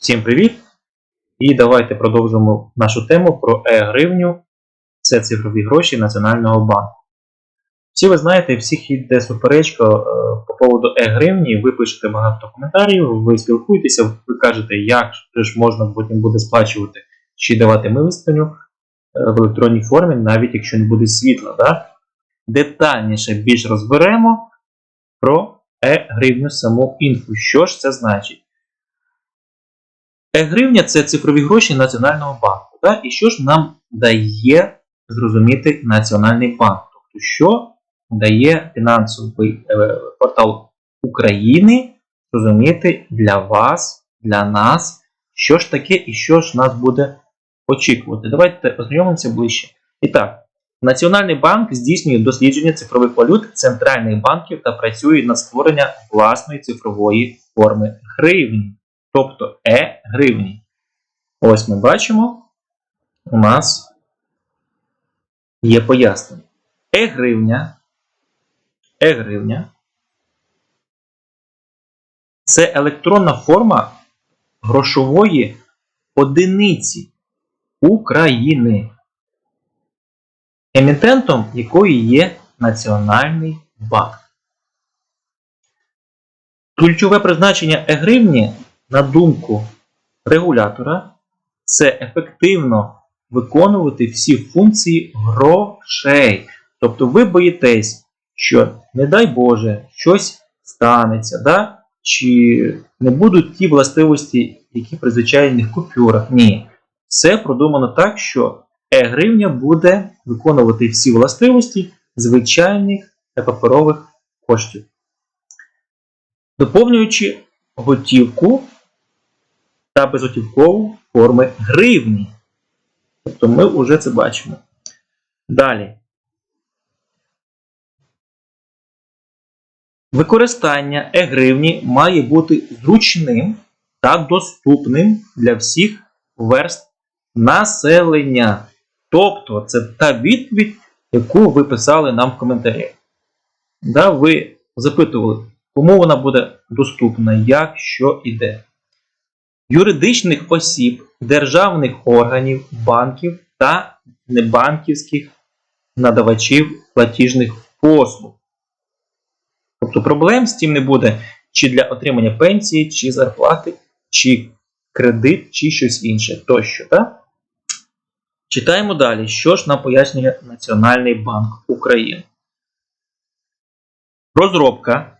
Всім привіт! І давайте продовжимо нашу тему про е-гривню. Це цифрові гроші Національного банку. Всі ви знаєте, всіх йде суперечка е, по поводу е-гривні. Ви пишете багато коментарів, ви спілкуєтеся, ви кажете, як ж можна потім буде сплачувати чи давати милостиню е, в електронній формі, навіть якщо не буде світла. Да? Детальніше більш розберемо про е-гривню саму інфу. Що ж це значить? Е-гривня це цифрові гроші Національного банку. Так? І що ж нам дає зрозуміти Національний банк? Тобто, що дає фінансовий е, портал України зрозуміти для вас, для нас, що ж таке і що ж нас буде очікувати. Давайте ознайомимося ближче. І так, Національний банк здійснює дослідження цифрових валют центральних банків та працює над створенням власної цифрової форми гривні тобто е-гривні. Ось ми бачимо, у нас є пояснення. Е-гривня. Е-гривня це електронна форма грошової одиниці України, емітентом якої є Національний банк. Ключове призначення е-гривні на думку регулятора, це ефективно виконувати всі функції грошей. Тобто ви боїтесь, що, не дай Боже, щось станеться, да? чи не будуть ті властивості, які при звичайних купюрах. Ні. Все продумано так, що е-гривня буде виконувати всі властивості звичайних та паперових коштів. Доповнюючи готівку та безготівкову форми гривні. Тобто ми вже це бачимо. Далі. Використання е-гривні має бути зручним та доступним для всіх верст населення. Тобто, це та відповідь, яку ви писали нам в коментарі. Да, ви запитували, кому вона буде доступна, як, що і де юридичних осіб, державних органів, банків та небанківських надавачів платіжних послуг. Тобто проблем з цим не буде чи для отримання пенсії, чи зарплати, чи кредит, чи щось інше тощо. Так? Читаємо далі, що ж нам пояснює Національний банк України. Розробка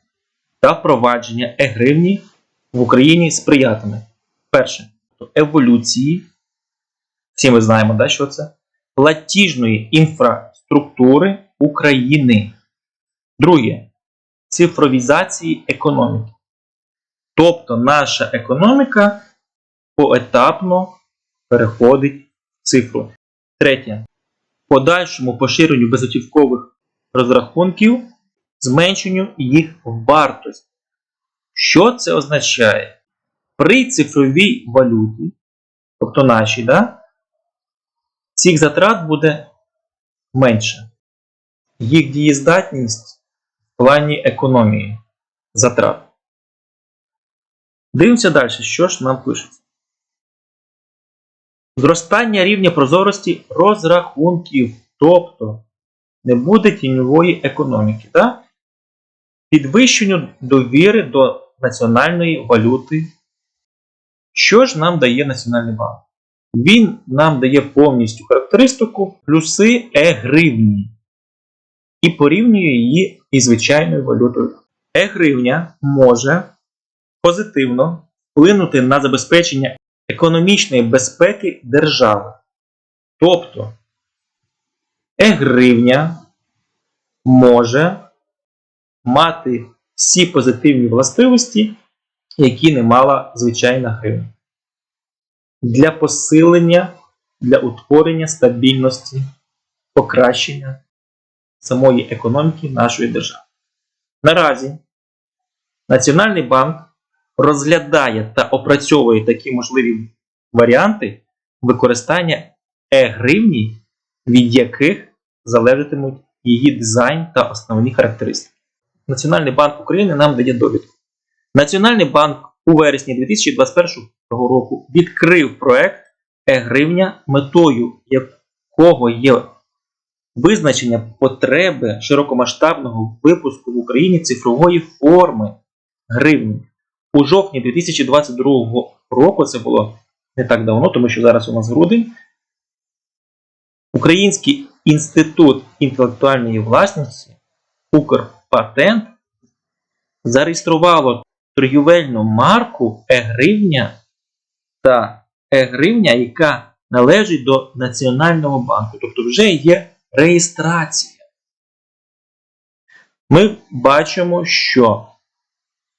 та впровадження е-гривні в Україні сприятиме Перше, еволюції. Всі ми знаємо, да, що це? Платіжної інфраструктури України. Друге цифровізації економіки. Тобто наша економіка поетапно переходить в цифру. Третє. Подальшому поширенню безготівкових розрахунків, зменшенню їх вартості. Що це означає? При цифровій валюті, тобто нашій, да, цих затрат буде менше. Їх дієздатність в плані економії затрат. Дивимося далі, що ж нам пишеться. Зростання рівня прозорості розрахунків, тобто не буде тіньової економіки. Да? Підвищенню довіри до національної валюти що ж нам дає Національний банк? Він нам дає повністю характеристику плюси е-гривні і порівнює її із звичайною валютою. Е-гривня може позитивно вплинути на забезпечення економічної безпеки держави. Тобто е-гривня може мати всі позитивні властивості які не мала звичайна гривня. Для посилення, для утворення стабільності, покращення самої економіки нашої держави. Наразі Національний банк розглядає та опрацьовує такі можливі варіанти використання е-гривні, від яких залежатимуть її дизайн та основні характеристики. Національний банк України нам дає довідку. Національний банк у вересні 2021 року відкрив проект е-гривня, метою якого є визначення потреби широкомасштабного випуску в Україні цифрової форми гривні. У жовтні 2022 року, це було не так давно, тому що зараз у нас грудень, Український інститут інтелектуальної власності Укрпатент зареєструвало торгівельну марку е-гривня та е-гривня, яка належить до Національного банку. Тобто вже є реєстрація. Ми бачимо, що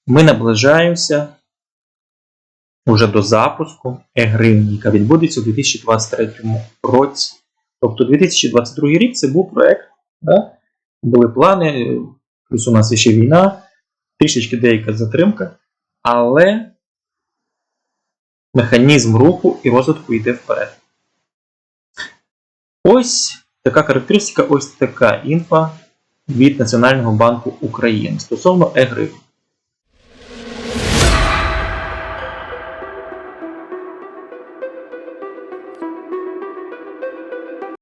ми наближаємося уже до запуску е-гривні, яка відбудеться у 2023 році. Тобто 2022 рік це був проект, да? були плани, плюс у нас ще війна, трішечки деяка затримка, але механізм руху і розвитку йде вперед. Ось така характеристика, ось така інфа від Національного банку України стосовно е-гривні.